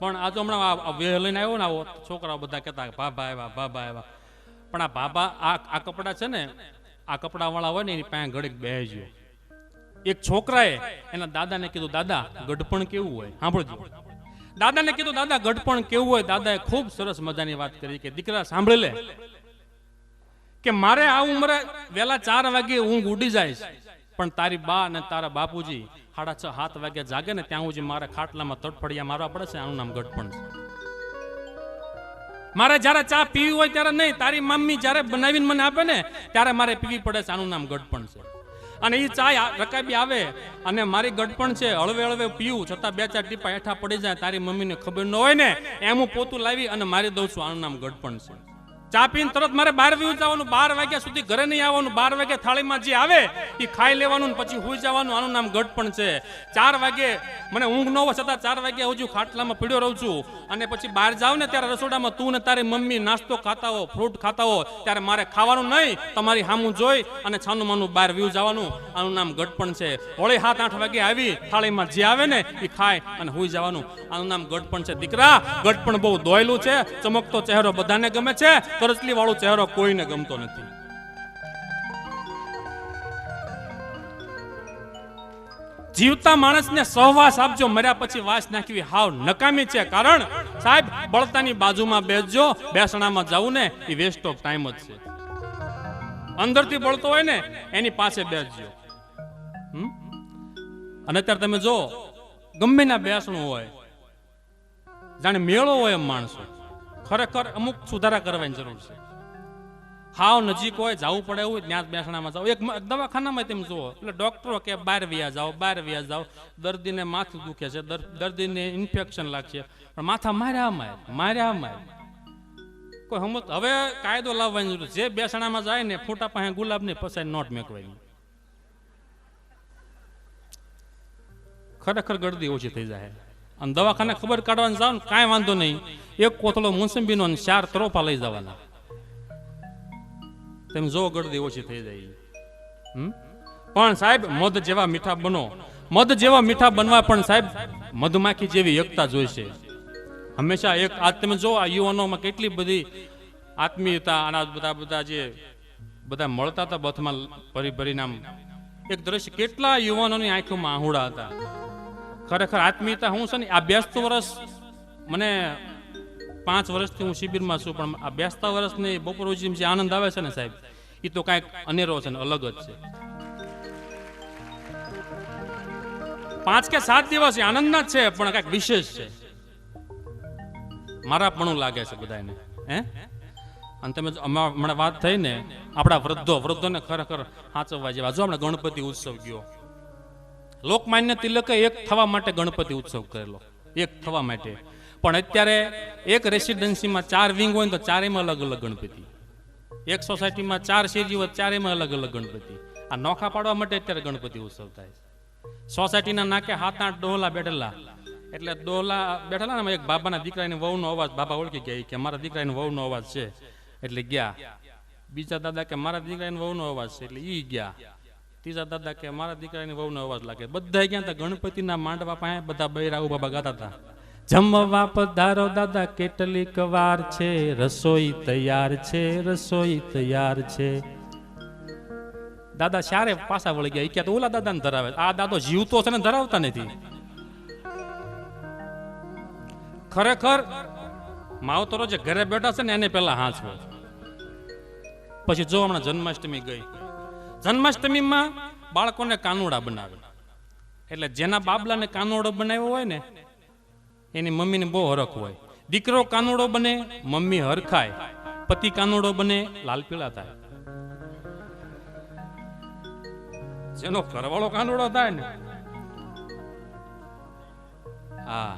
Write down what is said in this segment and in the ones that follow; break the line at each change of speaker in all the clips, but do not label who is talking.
પણ આ તો હમણાં વેહ લઈને આવ્યો ને આવો છોકરાઓ બધા કહેતા ભાભા આવ્યા ભાભા આવ્યા. પણ આ ભાભા, આ આ કપડાં છે ને, આ કપડાવાળા હોય ને એની પાસે ઘડીક બેસજો. એક છોકરાએ એના દાદાને કીધું, દાદા, ગઢપણ કેવું હોય? સાંભળજો. દાદાને કીધું, દાદા, ગઢપણ કેવું હોય? દાદાએ ખૂબ સરસ મજાની વાત કરી કે, દીકરા, સાંભળી લે. કે મારે આ ઉંમરે વહેલા ચાર વાગે ઊંઘ ઉડી જાય પણ તારી બા અને તારા બાપુજી સાડા છ સાત વાગ્યા જાગે ને ત્યાં સુધી મારે ખાટલામાં તડફડિયા મારવા પડે છે, આનું નામ ગઢપણ મારે જ્યારે ચા પીવી હોય ત્યારે નહીં, તારી મમ્મી જ્યારે બનાવીને મને આપે ને, ત્યારે મારે પીવી પડે છે, આનું નામ ગઢપણ છે. અને એ ચા રકાબી આવે અને મારી ગઢપણ છે, હળવે હળવે પીવું, છતાં બે ચાર ટીપા હેઠા પડી જાય, તારી મમ્મીને ખબર ન હોય ને, એમ હું પોતું લાવી અને મારી દઉં છું, આનું નામ ગઢપણ છે. ચા પીને તરત મારે બાર વ્યૂ જવાનું. બાર વાગ્યા સુધી ઘરે નહીં આવવાનું. બાર વાગે થાળીમાં જે આવે એ ખાઈ લેવાનું પછી હોઈ જવાનું. આનું નામ ગઢપણ છે. ચાર વાગે મને ઊંઘ ન હોય છતાં ચાર વાગ્યા હજુ ખાટલામાં પીડ્યો રહું છું. અને પછી બહાર જાવ ને ત્યારે રસોડામાં તું ને તારી મમ્મી નાસ્તો ખાતા હો ફ્રૂટ ખાતા હો ત્યારે મારે ખાવાનું નહીં. તમારી હામું જોઈ અને છાનું માનું બહાર વ્યૂ જવાનું. આનું નામ ગઢપણ છે. હોળી સાત આઠ વાગે આવી, થાળીમાં જે આવે ને એ ખાય અને હોઈ જવાનું. આનું નામ ગઢપણ છે. દીકરા ગઢપણ બહુ દોયલું છે. ચમકતો ચહેરો બધાને ગમે છે. કરચલી વાળો ચહેરો કોઈને ગમતો નથી. જીવતા માણસને સહવાસ આપજો, મર્યા પછી વાસ નાખવી હાવ નકામી છે. કારણ, સાહેબ, બળતાની બાજુમાં બેસજો, બેસણામાં જવું ને, એ વેસ્ટ ઓફ ટાઈમ જ છે. અંદરથી બળતો હોય ને, એની પાસે બેસજો? અને અત્યારે તમે જો ગમે ના બેસણું હોય, જાણે મેળો હોય એમ માણસો. ખરેખર અમુક સુધારા કરવાની જરૂર છે. હાવ નજીક હોય, જવું પડે એવું ત્યાં બેસણામાં જાઓ. એક દવાખાનામાં તેમ જુઓ. એટલે ડૉક્ટરો કે બહાર વ્યા જાઓ, બહાર વ્યા જાઓ. દર્દીને માથું દુખે છે, દર- દર્દીને ઇન્ફેક્શન લાગશે. પણ માથા માર્યા માર માર્યા માર કોઈ હમત હવે કાયદો લાવવાની જરૂર જે બેસણામાં જાય ને, ફોટા પાસે ગુલાબની પસાઈ નોટ મેકવાની. ખરેખર ગળદી ઓછી થઈ જાય. અને દવાખાને ખબર કાઢવાની જાવ ને કાંઈ વાંધો નહીં. એક કોથળો મોસંબીનો અને ચાર તરોપા લઈ જવાના. તેમ જો ગળદી ઓછી થઈ જાય? પણ સાહેબ, મધ જેવા મીઠા બનો. મધ જેવા મીઠા બનવા પણ સાહેબ, મધમાખી જેવી એકતા જોઈશે. હંમેશા એક આજ તમે જો આ યુવાનોમાં કેટલી બધી આત્મીયતા અને બધા બધા જે બધા મળતા હતા બથમાં ભરી ભરીને એક દ્રશ્ય કેટલા યુવાનોની આંખોમાં આહુડા હતા. ખરેખર આત્મીયતા હું છે ને, આ બેસતું વર્ષ મને પાંચ વર્ષથી હું શિબિરમાં છું, પણ આ બેસતા વર્ષની બપોર પછી જે આનંદ આવે છે ને સાહેબ? એ તો કાંઈક અનેરો છે ને, અલગ જ છે. પાંચ કે સાત દિવસ આનંદના જ છે, પણ કાંઈક વિશેષ છે. મારા પણ લાગે છે બધાને હે? અને તમે હમણાં વાત થઈ ને, આપણા વૃદ્ધો, વૃદ્ધોને ખરેખર સાચવવા જેવા. જો આપણે ગણપતિ ઉત્સવ ગયો લોકમાન્ય તિલકે એક થવા માટે ગણપતિ ઉત્સવ કરેલો. એક થવા માટે. પણ અત્યારે એક રેસિડેન્સીમાં ચાર વિંગ હોય ને તો ચારેયમાં અલગ અલગ ગણપતિ. એક સોસાયટીમાં ચાર શેરી હોય ચારેયમાં અલગ અલગ ગણપતિ. આ નોખા પાડવા માટે અત્યારે ગણપતિ ઉત્સવ થાય છે. સોસાયટીના નાકે હાથ આઠ ડોહલા બેઠેલા. એટલે ડોહલા બેઠેલા ને એક બાબાના દીકરાની વહુનો અવાજ બાબા ઓળખી ગયા. કે મારા દીકરાની વહુનો અવાજ છે. એટલે ગયા. બીજા દાદા કે મારા દીકરાની વહુનો અવાજ છે. એટલે ઈ ગયા. ત્રીજા દાદા કે, મારા દીકરાની વહુનો અવાજ લાગે. બધા ગયા હતા ગણપતિના માંડવા પાસે બધા બૈરાઓ બાબા ગાતા હતા જમવા પધારો દાદા, કેટલીક વાર છે? રસોઈ તૈયાર છે, રસોઈ તૈયાર છે. દાદા સારે પાછા વળી ગયા. ક્યાં તો ઓલા દાદાને ધરાવે. આ દાદો જીવતો છે ને ધરાવતા નથી. ખરેખર માવતરો જે ઘરે બેઠા છે ને, એને પેલા હાંચવો પછી જો હમણાં જન્માષ્ટમી ગઈ. જન્માષ્ટમીમાં બાળકોને કાનુડા બનાવે. એટલે જેના બાબલાને કાનુડો બનાવ્યો હોય ને, એની મમ્મીને બહુ હરખ હોય. દીકરો કાનુડો બને, મમ્મી હરખાય. પતિ કાનુડો બને, લાલ પીળા થાય. જેનો ઘરવાળો કાનુડો થાય ને, હા.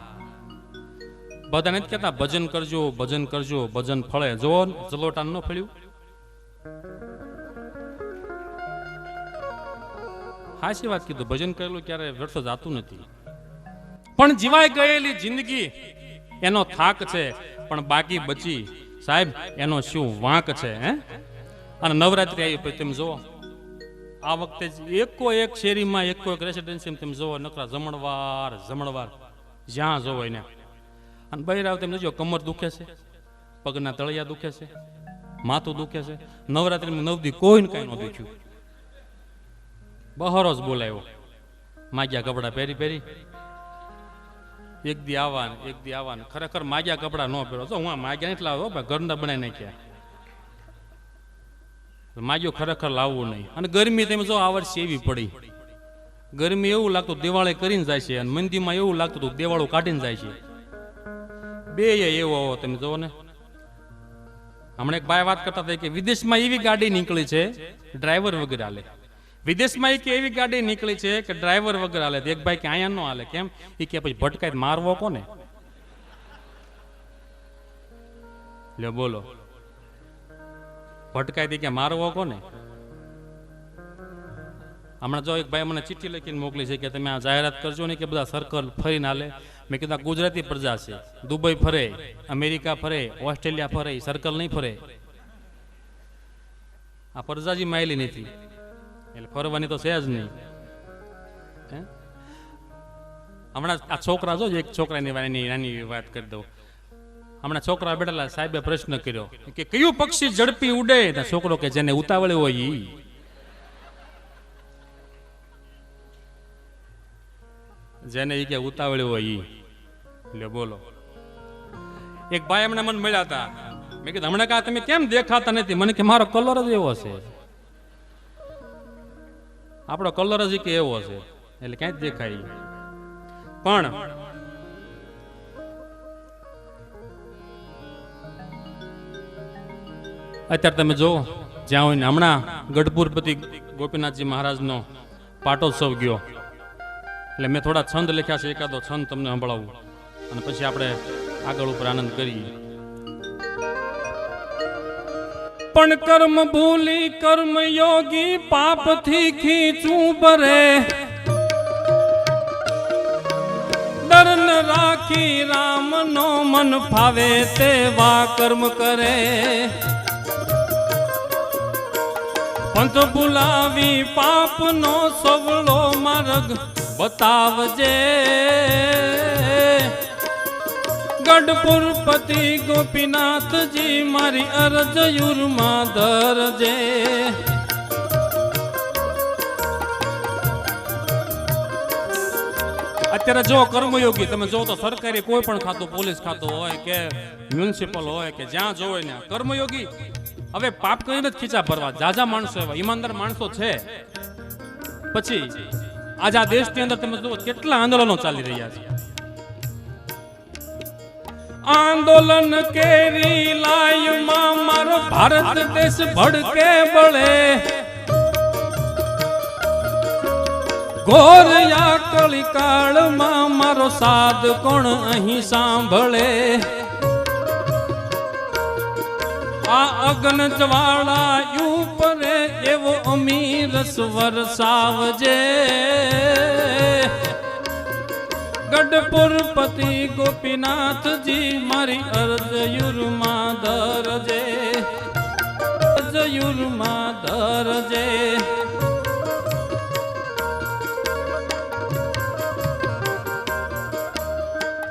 બધાને જ કહેતા, ભજન કરજો ભજન કરજો, ભજન ફળે. જો જલોટાન ન ફળ્યું. હાચી વાત કીધું. ભજન કરેલું ક્યારે વ્યર્થ જાતું નથી. પણ જીવાય ગયેલી જિંદગી એનો થાક છે, પણ બાકી બચી સાહેબ, એનો શું વાંક છે, હે? અને નવરાત્રી આવી પછી તમે જુઓ આ વખતે એકો એક શેરીમાં, એકો એક રેસિડેન્સી તમે જુઓ નકરા જમણવાર જમણવાર જ્યાં જોવો એને. અને બહાર આવતા એમ જો કમર દુખે છે, પગના તળિયા દુખે છે, માથું દુખે છે. નવરાત્રિમાં નવ દી કોઈને કાંઈ ન દુખ્યું. બહારો જ બોલાયો. માગ્યા કપડાં પહેરી પહેરી. એક દી આવવાન એક દી આવવાન ખરેખર માગ્યા કપડાં ન પહેરો. જો હું માગ્યા એટલા હો, ભાઈ, ઘરના બનાવી નાખ્યા. માગ્યો ખરેખર લાવવું નહીં. અને ગરમી તમે જો આ વર્ષે એવી પડી. ગરમી એવું લાગતું દિવાળી કરીને જાય છે અને મંદીમાં એવું લાગતું હતું દેવાળું કાઢીને જાય છે. બે એવો આવો તમે જુઓ ને. હમણાં એક ભાઈ વાત કરતા હતા કે વિદેશમાં એવી ગાડી નીકળી છે, ડ્રાઈવર વગર હાલે. વિદેશમાં એક એવી ગાડી નીકળી છે કે ડ્રાઈવર વગર હાલે એક ભાઈ કે અહીંયા ન હાલે. કેમ? એ કે પછી ભટકાઈ મારવો કોને? લ્યો બોલો. ભટકાઈ કે મારવો કોને? હમણાં જો એક ભાઈ મને ચિઠ્ઠી લખીને મોકલી છે કે તમે આ જાહેરાત કરજો ને કે બધા સર્કલ ફરીને હાલે. મેં કીધું ગુજરાતી પ્રજા છે. દુબઈ ફરે, અમેરિકા ફરે, ઓસ્ટ્રેલિયા ફરે સર્કલ નહીં ફરે. આ પ્રજાજી માયલી નથી. એટલે ફરવાની તો છે જ નહીં. હમણાં આ છોકરા જો એક છોકરાની નાની નાની વાત કરી દઉં. હમણાં છોકરા બેઠેલા સાહેબે પ્રશ્ન કર્યો કે કયું પક્ષી ઝડપી ઉડે? છોકરો કે જેને ઉતાવળે હોય જેને ઈ કે ઉતાવળે હોય ઈ. એટલે બોલો. એક ભાઈ એમને મને મળ્યા હતા. મેં કીધું, હમણાં કા તમે કેમ દેખાતા નથી? મને કે મારો કલર જ એવો છે. આપણો કલર જ કે એવો છે, એટલે ક્યાંય દેખાય પણ અત્યારે તમે જો જ્યાં હોય હમણાં ગઢપુરપતિ ગોપીનાથજી મહારાજનો પાટોત્સવ ગયો. એટલે મેં થોડા છંદ લખ્યા છે, એકાદો છંદ તમને સંભળાવું. અને પછી આપણે આગળ ઉપર આનંદ કરીએ. પણ કર્મ ભૂલી કર્મ યોગી પાપથી ખીચું ભરે. ડરન રાખી રામ નો મન ફાવે તેવા કર્મ કરે. પંથ બોલાવી પાપનો સવળો માર્ગ બતાવજે. ગઢપુરપતિ ગોપીનાથજી, મારી અરજ યુરમાં ધરજે. અત્યારે જો કર્મયોગી, તમે જો તો સરકારી કોઈ પણ ખાતું, પોલીસ ખાતું હોય કે મ્યુનિસિપલ હોય કે જ્યાં જો હોય ને કર્મયોગી, હવે પાપ કરીને જ ખીચા ભરવા. જાજા માણસો એવા, ઈમાનદાર માણસો છે. પછી, આજ આ દેશની અંદર તમે જુઓ, કેટલા આંદોલનો ચાલી રહ્યા છે. આંદોલન કેરી લાયુમાં મારો ભારત દેશ ભડકે બળે. ઘોરયા કળિકાળમાં મારો સાદ કોણ અહીં સાંભળે? આ અગ્ન જ્વાળા ઉપરે એવો અમીર સ્વર સાવજે. ગઢપુરપતિ ગોપીનાથજી, મારી અરજયુરમાં ધરજે અરજયુરમાં ધરજે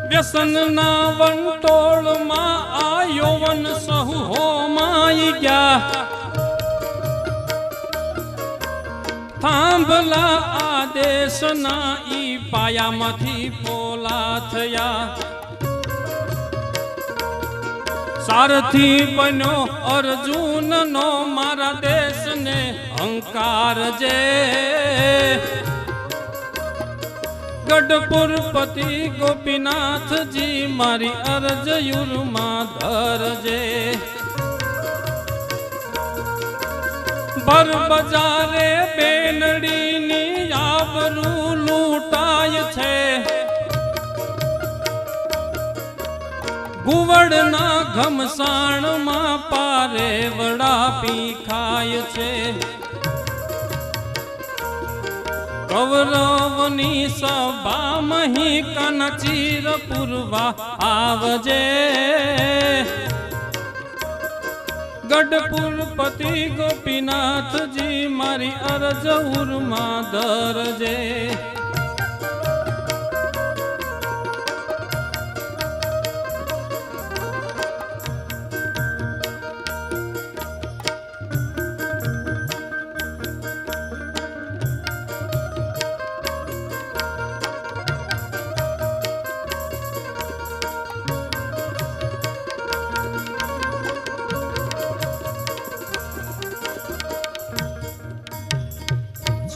વ્યસનના વંટોળમાં આ યૌવન સહુ હોમાઈ ગયા. થાંભલા આદેશના ઈ પાયામાંથી પોલા થયા. સારથી બન્યો અર્જુનનો મારા દેશને અહંકાર જે. ગઢપુરપતિ ગોપીનાથજી મારી અરજયુરમાં ધરજે પર બજારે બેનડીની આબરૂ લૂંટાય છે. ગુવડના ઘમસાણમાં પારે વડા પીખાય છે. કૌરવની સભા મહી કનચીર પૂર્વા આવજે. ગઢપુરપતિ ગોપીનાથજી મારી અરજ ઉર્મા ધરજે.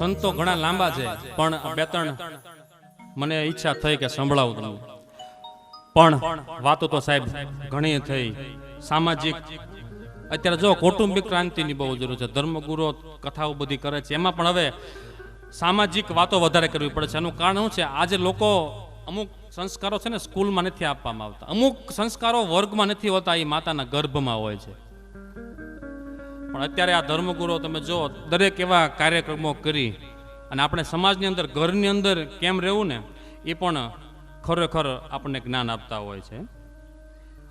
સંતો ઘણા લાંબા છે, પણ બે ત્રણ મને ઈચ્છા થઈ કે સંભળાવું તમને. પણ વાતો તો સાહેબ ઘણી થઈ. સામાજિક, અત્યારે જો કૌટુંબિક ક્રાંતિની બહુ જરૂર છે ધર્મગુરુઓ કથાઓ બધી કરે છે. એમાં પણ હવે સામાજિક વાતો વધારે કરવી પડે છે. એનું કારણ શું છે? આજે લોકો અમુક સંસ્કારો છે ને સ્કૂલમાં નથી આપવામાં આવતા. અમુક સંસ્કારો વર્ગમાં નથી હોતા, એ માતાના ગર્ભમાં હોય છે. પણ અત્યારે આ ધર્મગુરુઓ તમે જો, દરેક એવા કાર્યક્રમો કરી અને આપણે સમાજની અંદર, ઘરની અંદર કેમ રહેવું ને, એ પણ ખરેખર આપણને જ્ઞાન આપતા હોય છે.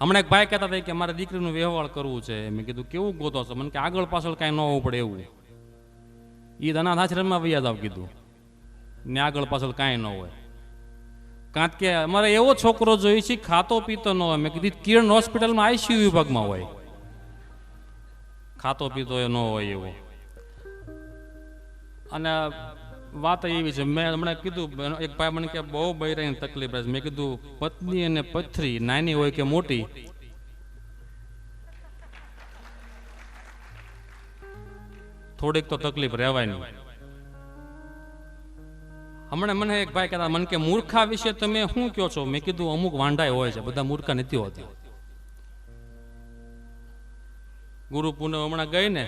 હમણાં એક ભાઈ કહેતા હતા કે મારે દીકરીનું વ્યવહાર કરવું છે. મેં કીધું, કેવું ગોતો છો? મને કે, આગળ પાછળ કાંઈ ન હોવું પડે એવું. એ અનાથ આશ્રમમાં વૈયા આવ કીધું ને આગળ પાછળ કાંઈ ન હોય. કારણ કે અમારે એવો છોકરો જોઈએ છે ખાતો પીતો ન હોય. મેં કીધું કિરણ હોસ્પિટલમાં આઈસીયુ વિભાગમાં હોય. ખાતો પીતો એ ન હોય એવો. અને વાત એવી છે, મેં હમણાં કીધું એક ભાઈ મને કે બહુ બૈરાની તકલીફ રહે છે. મેં કીધું, પત્ની અને પથરી, નાની હોય કે મોટી? થોડીક તો તકલીફ રહેવાય નહીં હમણાં મને એક ભાઈ કહેતા, મને કે મૂર્ખા વિશે તમે શું કહો છો? મેં કીધું, અમુક વાંઢાય હોય છે, બધા મૂર્ખા નથી હોતી. ગુરુ પૂનમ હમણાં ગઈ ને,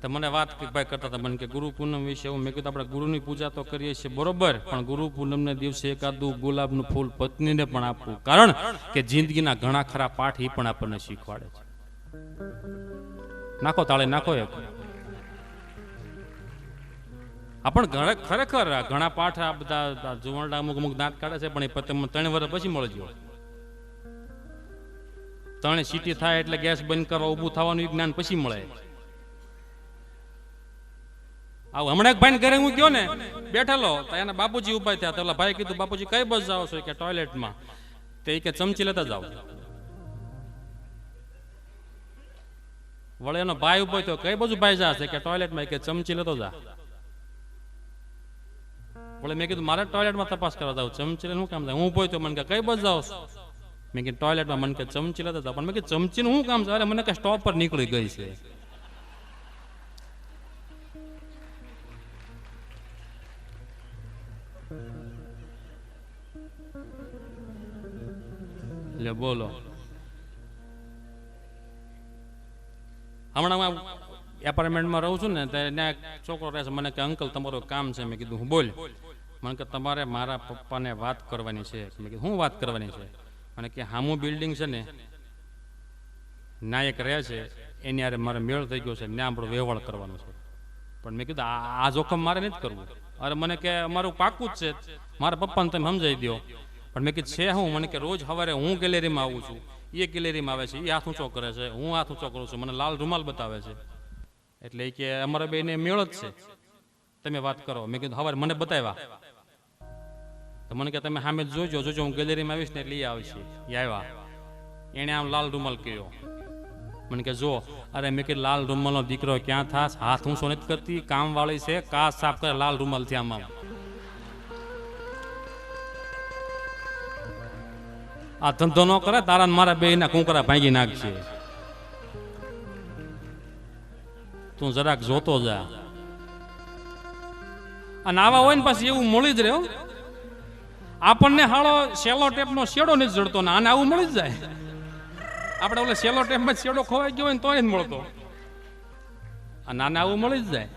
તો મને વાત ભાઈ કરતા હતા, મને કે ગુરુ પૂનમ વિશે હું, મેં કીધું, આપણે ગુરુની પૂજા તો કરીએ છીએ, બરોબર, પણ ગુરુ પૂનમને દિવસે એકાદું ગુલાબનું ફૂલ પત્નીને પણ આપવું. કારણ કે જિંદગીના ઘણા ખરા પાઠ એ પણ આપણને શીખવાડે છે. નાખો તાળે, નાખો એક. આપણ ખરેખર ઘણા પાઠ આ બધા જુવાનડા અમુક અમુક દાંત કાઢે છે, પણ એ પતંગ ત્રણ વર્ષ પછી મળજો ત્રણે સીટી થાય એટલે ગેસ બંધ કરવા ઊભું થવાનું જ્ઞાન પછી મળે. આવું હમણાં ભાઈ ઘરે હું ગયો ને, બેઠેલો, તો એના બાપુજી ઊભા થયા. તો ભાઈ કીધું, બાપુજી, કઈ બસ જાઓ છો? કે, ટોયલેટમાં. તે કે, ચમચી લેતા જાઓ. વળે એનો ભાઈ ઊભો થયો, કઈ બાજુ ભાઈ જા? છે કે, ટોયલેટમાં. કે, ચમચી લેતો જા. વળે મેં કીધું, મારે ટોયલેટમાં તપાસ કરવા જાવ, ચમચી લે હું કામ થાય? હું ઊભો થયો, મને કે, કઈ બસ જાઓ? મેં કીધું ટોયલેટમાં મને કે ચમચી લેતા હતા. પણ મેં કે ચમચીનું શું કામ છે? અરે, મને કે સ્ટોપ પર નીકળી ગઈ છે. લે, બોલો. હમણાં હું એપાર્ટમેન્ટમાં રહું છું ને ત્યાં છોકરો રહે છે, મને કે, અંકલ, તમારું કામ છે. મેં કીધું, હું બોલ. મને કે, તમારે મારા પપ્પાને વાત કરવાની છે. મેં કીધું શું વાત કરવાની છે? મને કે હામું બિલ્ડિંગ છે ને, નાયક રહે છે, એની હારે મારે મેળ થઈ ગયો છે ત્યાં આપણો વ્યવહાર કરવાનો છે. પણ મેં કીધું, આ જોખમ મારે નથી કરવું. અરે મને કે અમારું પાકું જ છે. મારા પપ્પાને તમે સમજાવી દો. પણ મેં કીધું, છે હું? મને કે રોજ સવારે હું ગેલેરીમાં આવું છું. એ ગેલેરીમાં આવે છે એ હાથ ઊંચો કરે છે, હું હાથ ઊંચો કરું છું, મને લાલ રૂમાલ બતાવે છે. એટલે કે અમારા બેને મેળ જ છે. તમે વાત કરો. મેં કીધું સવારે મને બતાવ્યા. તો મને કે તમે સામે જોજો જોજો, હું ગેલેરીમાં આવીશ ને એ આવશે. એ આવ્યા. એણે આમ લાલ રૂમલ કર્યો. મને કે જો, અરે મેં કે લાલ રૂમાલનો દીકરો ક્યાં થાસ હાથ હું સોનેત કરતી કામ વાળી છે, કાચ સાફ કરે, લાલ રૂમલથી આમ આ ધંધો ન કરે, તારા મારા બે ના કુંકરા ભાંગી નાખશે તું જરાક જોતો જા. અને આવા હોય ને પાછી એવું મળી જ રહ્યો. આપણને હાળો સેલો ટેપનો શેડો નથી જડતો ને, આને આવું મળી જ જાય. આપણે ઓલે સેલો ટેપમાં શેડો ખોવાઈ ગયો હોય ને તો જ મળતો. અને આને આવું મળી જ જાય.